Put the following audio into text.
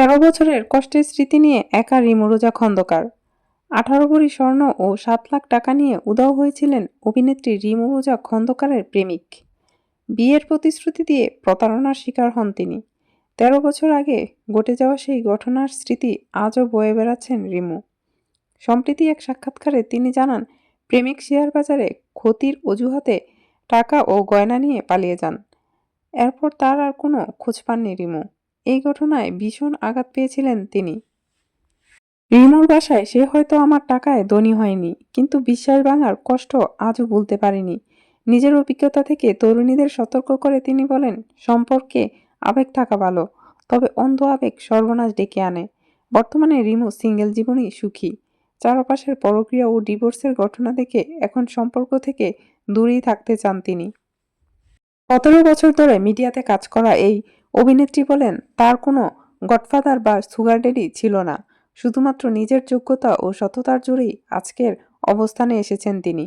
তেরো বছরের কষ্টের স্মৃতি নিয়ে একা রিমুরোজা খন্দকার। আঠারো ভরি স্বর্ণ ও সাত লাখ টাকা নিয়ে উদাও হয়েছিলেন অভিনেত্রী রিমুরোজা খন্দকারের প্রেমিক। বিয়ের প্রতিশ্রুতি দিয়ে প্রতারণার শিকার হন তিনি। তেরো বছর আগে ঘটে যাওয়া সেই ঘটনার স্মৃতি আজও বয়ে বেড়াচ্ছেন রিমু। সম্প্রতি এক সাক্ষাৎকারে তিনি জানান, প্রেমিক শেয়ার বাজারে ক্ষতির অজুহাতে টাকা ও গয়না নিয়ে পালিয়ে যান। এরপর তার আর কোনো খোঁজ পাননি রিমু। এই ঘটনায় ভীষণ আঘাত পেয়েছিলেন তিনি। রিমোর বাসায় সে হয়তো আমার টাকায় ধনী হয়নি, কিন্তু বিশ্বাস ভাঙার কষ্ট আজও ভুলতে পারিনি। নিজের অভিজ্ঞতা থেকে তরুণীদের সতর্ক করে তিনি বলেন, সম্পর্কে আবেগ থাকা ভালো, তবে অন্ধ আবেগ সর্বনাশ ডেকে আনে। বর্তমানে রিমু সিঙ্গেল জীবনেই সুখী। চারপাশের পরক্রিয়া ও ডিভোর্সের ঘটনা দেখে এখন সম্পর্ক থেকে দূরেই থাকতে চান তিনি। সতেরো বছর ধরে মিডিয়াতে কাজ করা এই অভিনেত্রী বলেন, তার কোনো গডফাদার বা সুগার ড্যাডি ছিল না। শুধুমাত্র নিজের যোগ্যতা ও সততার জোরেই আজকের অবস্থানে এসেছেন তিনি।